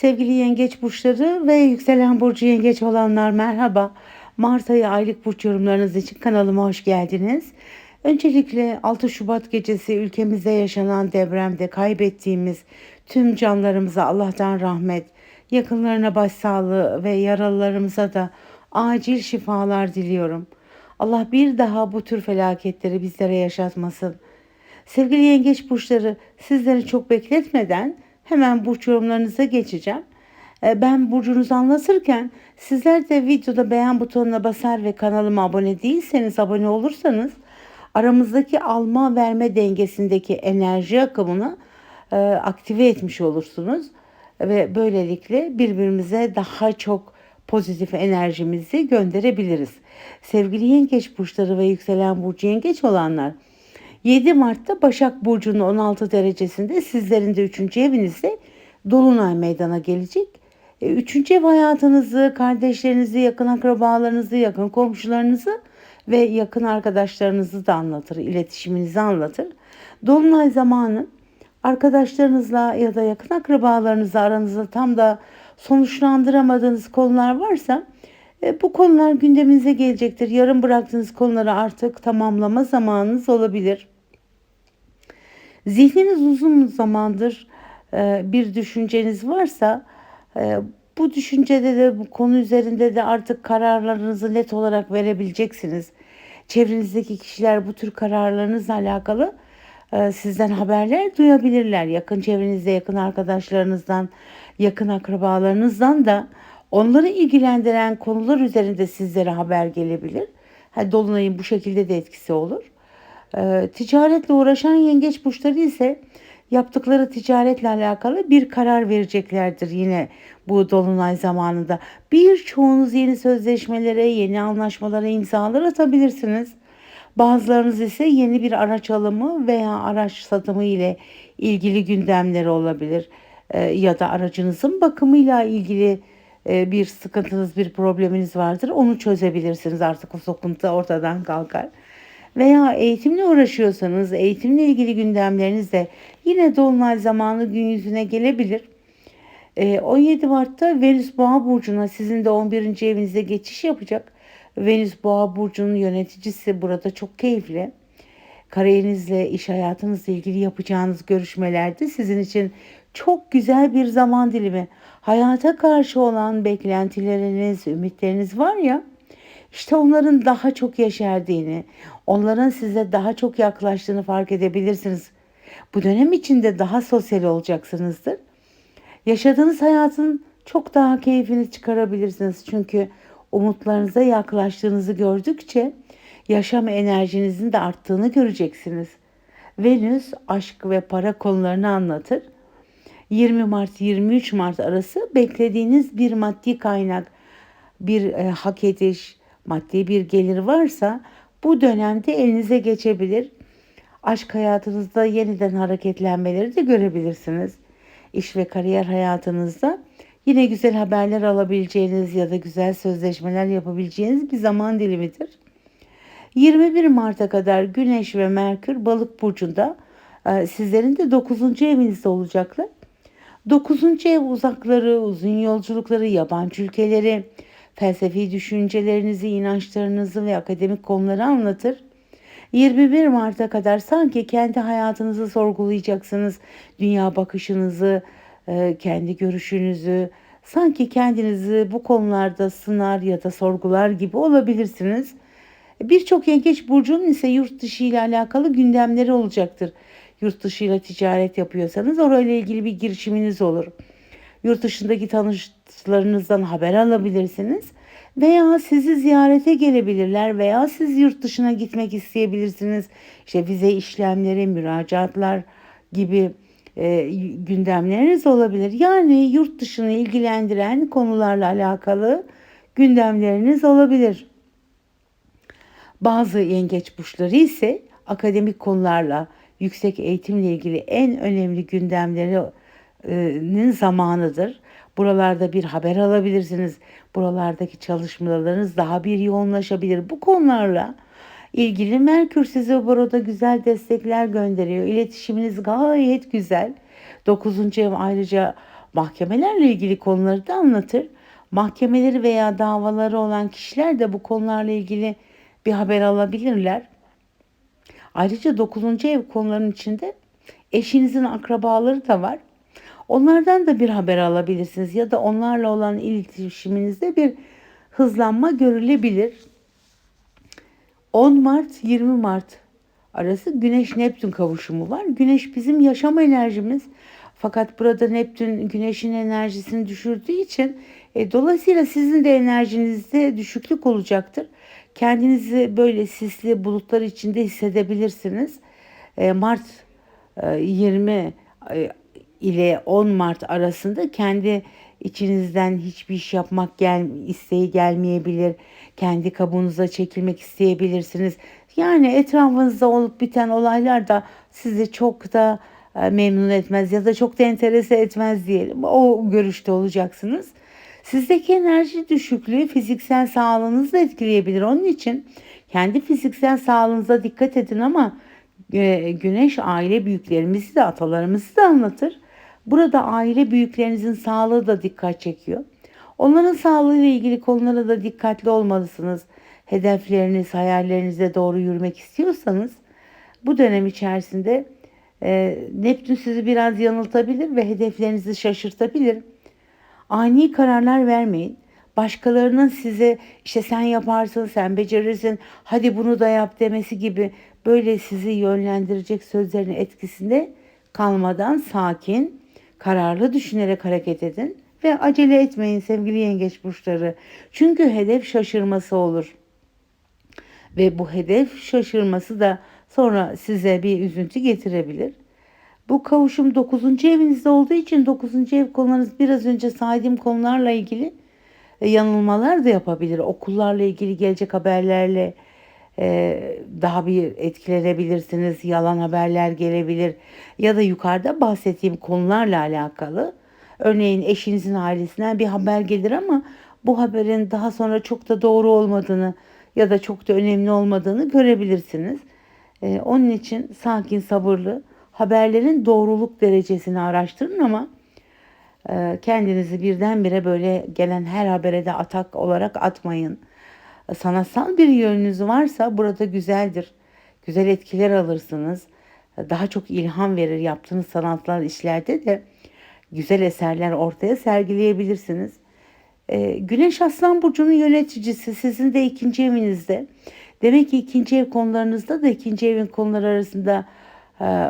Sevgili yengeç burçları ve yükselen burcu yengeç olanlar merhaba. Mart ayı aylık burç yorumlarınız için kanalıma hoş geldiniz. Öncelikle 6 Şubat gecesi ülkemizde yaşanan depremde kaybettiğimiz tüm canlarımıza Allah'tan rahmet, yakınlarına başsağlığı ve yaralılarımıza da acil şifalar diliyorum. Allah bir daha bu tür felaketleri bizlere yaşatmasın. Sevgili yengeç burçları sizleri çok bekletmeden hemen burç yorumlarınıza geçeceğim. Ee, Ben burcunuzu anlatırken sizler de videoda beğen butonuna basar ve kanalıma abone değilseniz abone olursanız aramızdaki alma verme dengesindeki enerji akımını e, aktive etmiş olursunuz ve böylelikle birbirimize daha çok pozitif enerjimizi gönderebiliriz. Sevgili yengeç burçları ve yükselen burcu yengeç olanlar 7 Mart'ta Başak Burcu'nun 16 derecesinde sizlerin de 3. evinizde Dolunay meydana gelecek. 3. ev hayatınızı, kardeşlerinizi, yakın akrabalarınızı, yakın komşularınızı ve yakın arkadaşlarınızı da anlatır, iletişiminizi anlatır. Dolunay zamanı arkadaşlarınızla ya da yakın akrabalarınızla aranızda tam da sonuçlandıramadığınız konular varsa e, bu konular gündeminize gelecektir. Yarım bıraktığınız konuları artık tamamlama zamanınız olabilir. Zihniniz uzun zamandır e, bir düşünceniz varsa e, bu düşüncede de bu konu üzerinde de artık kararlarınızı net olarak verebileceksiniz. Çevrenizdeki kişiler bu tür kararlarınızla alakalı e, sizden haberler duyabilirler. Yakın çevrenizde, yakın arkadaşlarınızdan, yakın akrabalarınızdan da onları ilgilendiren konular üzerinde sizlere haber gelebilir. Dolunay'ın bu şekilde de etkisi olur. E, ticaretle uğraşan yengeç burçları ise yaptıkları ticaretle alakalı bir karar vereceklerdir yine bu dolunay zamanında. Birçoğunuz yeni sözleşmelere, yeni anlaşmalara imzalar atabilirsiniz. Bazılarınız ise yeni bir araç alımı veya araç satımı ile ilgili gündemleri olabilir. Ee, ya da aracınızın bakımıyla ilgili e, bir sıkıntınız, bir probleminiz vardır. Onu çözebilirsiniz. Artık o sıkıntı ortadan kalkar veya eğitimle uğraşıyorsanız eğitimle ilgili gündemleriniz de yine dolunay zamanı gün yüzüne gelebilir. 17 Mart'ta Venüs Boğa burcuna sizin de 11. evinizde geçiş yapacak. Venüs Boğa burcunun yöneticisi burada çok keyifli. Kariyerinizle, iş hayatınızla ilgili yapacağınız görüşmelerde sizin için çok güzel bir zaman dilimi. Hayata karşı olan beklentileriniz, ümitleriniz var ya, işte onların daha çok yeşerdiğini, onların size daha çok yaklaştığını fark edebilirsiniz. Bu dönem içinde daha sosyal olacaksınızdır. Yaşadığınız hayatın çok daha keyfini çıkarabilirsiniz. Çünkü umutlarınıza yaklaştığınızı gördükçe yaşam enerjinizin de arttığını göreceksiniz. Venüs aşk ve para konularını anlatır. 20 Mart 23 Mart arası beklediğiniz bir maddi kaynak, bir e, hak ediş, maddi bir gelir varsa bu dönemde elinize geçebilir. Aşk hayatınızda yeniden hareketlenmeleri de görebilirsiniz. İş ve kariyer hayatınızda yine güzel haberler alabileceğiniz ya da güzel sözleşmeler yapabileceğiniz bir zaman dilimidir. 21 Mart'a kadar Güneş ve Merkür Balık burcunda e, sizlerin de 9. evinizde olacaklar. 9. ev uzakları, uzun yolculukları, yabancı ülkeleri, felsefi düşüncelerinizi, inançlarınızı ve akademik konuları anlatır. 21 Mart'a kadar sanki kendi hayatınızı sorgulayacaksınız. Dünya bakışınızı, e, kendi görüşünüzü, sanki kendinizi bu konularda sınar ya da sorgular gibi olabilirsiniz. Birçok yengeç burcunun ise yurt dışı ile alakalı gündemleri olacaktır. Yurt dışı ile ticaret yapıyorsanız orayla ilgili bir girişiminiz olur. Yurt dışındaki tanışlarınızdan haber alabilirsiniz veya sizi ziyarete gelebilirler veya siz yurt dışına gitmek isteyebilirsiniz. İşte vize işlemleri, müracaatlar gibi e, gündemleriniz olabilir. Yani yurt dışını ilgilendiren konularla alakalı gündemleriniz olabilir. Bazı yengeç burçları ise akademik konularla, yüksek eğitimle ilgili en önemli gündemlerinin zamanıdır. Buralarda bir haber alabilirsiniz. Buralardaki çalışmalarınız daha bir yoğunlaşabilir. Bu konularla ilgili Merkür size burada güzel destekler gönderiyor. İletişiminiz gayet güzel. 9. ev ayrıca Mahkemelerle ilgili konuları da anlatır. Mahkemeleri veya davaları olan kişiler de bu konularla ilgili bir haber alabilirler. Ayrıca 9. ev konularının içinde eşinizin akrabaları da var. Onlardan da bir haber alabilirsiniz ya da onlarla olan iletişiminizde bir hızlanma görülebilir. 10 Mart 20 Mart arası Güneş Neptün kavuşumu var. Güneş bizim yaşam enerjimiz. Fakat burada Neptün Güneş'in enerjisini düşürdüğü için e, dolayısıyla sizin de enerjinizde düşüklük olacaktır. Kendinizi böyle sisli bulutlar içinde hissedebilirsiniz. E, Mart e, 20 e, ile 10 Mart arasında kendi içinizden hiçbir iş yapmak gel, isteği gelmeyebilir. Kendi kabuğunuza çekilmek isteyebilirsiniz. Yani etrafınızda olup biten olaylar da sizi çok da e, memnun etmez ya da çok da enterese etmez diyelim. O görüşte olacaksınız. Sizdeki enerji düşüklüğü fiziksel sağlığınızı da etkileyebilir. Onun için kendi fiziksel sağlığınıza dikkat edin ama e, güneş aile büyüklerimizi de atalarımızı da anlatır. Burada aile büyüklerinizin sağlığı da dikkat çekiyor. Onların sağlığı ile ilgili konulara da dikkatli olmalısınız. Hedefleriniz, hayallerinize doğru yürümek istiyorsanız bu dönem içerisinde e, Neptün sizi biraz yanıltabilir ve hedeflerinizi şaşırtabilir. Ani kararlar vermeyin. Başkalarının size işte sen yaparsın, sen becerirsin, hadi bunu da yap demesi gibi böyle sizi yönlendirecek sözlerin etkisinde kalmadan sakin, kararlı düşünerek hareket edin ve acele etmeyin sevgili yengeç burçları. Çünkü hedef şaşırması olur. Ve bu hedef şaşırması da sonra size bir üzüntü getirebilir. Bu kavuşum 9. evinizde olduğu için 9. ev konularınız biraz önce saydığım konularla ilgili e, yanılmalar da yapabilir. Okullarla ilgili gelecek haberlerle e, daha bir etkilenebilirsiniz. Yalan haberler gelebilir. Ya da yukarıda bahsettiğim konularla alakalı. Örneğin eşinizin ailesinden bir haber gelir ama bu haberin daha sonra çok da doğru olmadığını ya da çok da önemli olmadığını görebilirsiniz. E, onun için sakin, sabırlı, haberlerin doğruluk derecesini araştırın ama e, kendinizi birdenbire böyle gelen her habere de atak olarak atmayın. E, sanatsal bir yönünüz varsa burada güzeldir. Güzel etkiler alırsınız. E, daha çok ilham verir yaptığınız sanatlar işlerde de güzel eserler ortaya sergileyebilirsiniz. Güneş Aslan Burcu'nun yöneticisi sizin de ikinci evinizde. Demek ki ikinci ev konularınızda da ikinci evin konuları arasında e,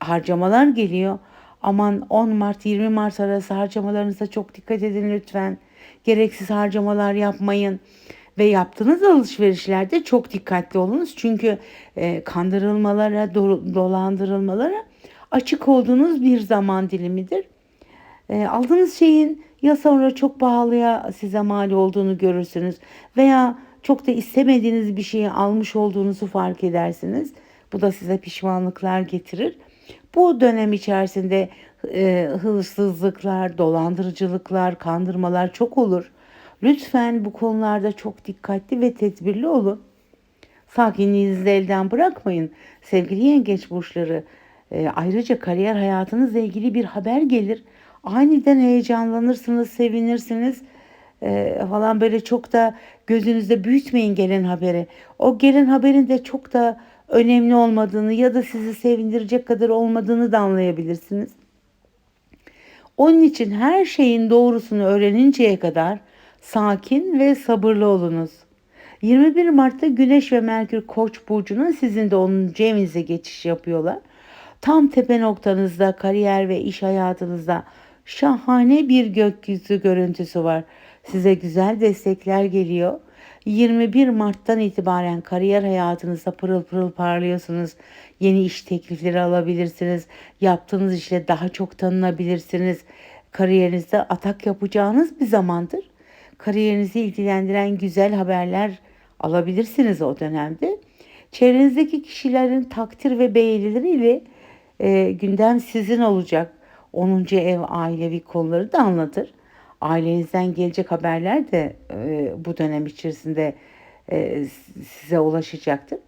harcamalar geliyor. Aman 10 Mart 20 Mart arası harcamalarınıza çok dikkat edin lütfen. Gereksiz harcamalar yapmayın. Ve yaptığınız alışverişlerde çok dikkatli olunuz. Çünkü e, kandırılmalara, do, dolandırılmalara açık olduğunuz bir zaman dilimidir. E, aldığınız şeyin ya sonra çok pahalıya size mal olduğunu görürsünüz veya çok da istemediğiniz bir şeyi almış olduğunuzu fark edersiniz. Bu da size pişmanlıklar getirir. Bu dönem içerisinde e, hırsızlıklar, dolandırıcılıklar, kandırmalar çok olur. Lütfen bu konularda çok dikkatli ve tedbirli olun. Sakinliğinizi elden bırakmayın. Sevgili yengeç burçları, e, ayrıca kariyer hayatınızla ilgili bir haber gelir. Aniden heyecanlanırsınız, sevinirsiniz e, falan böyle çok da gözünüzde büyütmeyin gelen haberi. O gelen haberin de çok da önemli olmadığını ya da sizi sevindirecek kadar olmadığını da anlayabilirsiniz. Onun için her şeyin doğrusunu öğreninceye kadar sakin ve sabırlı olunuz. 21 Mart'ta Güneş ve Merkür Koç burcuna sizin de 10. evinize geçiş yapıyorlar. Tam tepe noktanızda kariyer ve iş hayatınızda şahane bir gökyüzü görüntüsü var. Size güzel destekler geliyor. 21 Mart'tan itibaren kariyer hayatınızda pırıl pırıl parlıyorsunuz. Yeni iş teklifleri alabilirsiniz. Yaptığınız işle daha çok tanınabilirsiniz. Kariyerinizde atak yapacağınız bir zamandır. Kariyerinizi ilgilendiren güzel haberler alabilirsiniz o dönemde. Çevrenizdeki kişilerin takdir ve beğenileriyle e, gündem sizin olacak. 10. ev ailevi konuları da anlatır ailenizden gelecek haberler de e, bu dönem içerisinde e, size ulaşacaktır.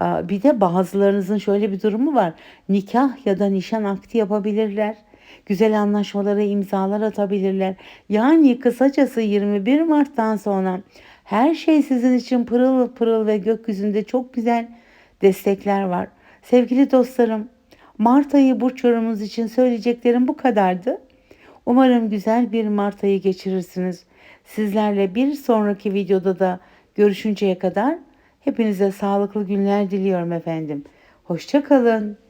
Bir de bazılarınızın şöyle bir durumu var. Nikah ya da nişan akti yapabilirler. Güzel anlaşmalara imzalar atabilirler. Yani kısacası 21 Mart'tan sonra her şey sizin için pırıl pırıl ve gökyüzünde çok güzel destekler var. Sevgili dostlarım, Mart ayı burç yorumunuz için söyleyeceklerim bu kadardı. Umarım güzel bir Mart ayı geçirirsiniz. Sizlerle bir sonraki videoda da görüşünceye kadar hepinize sağlıklı günler diliyorum efendim. Hoşçakalın.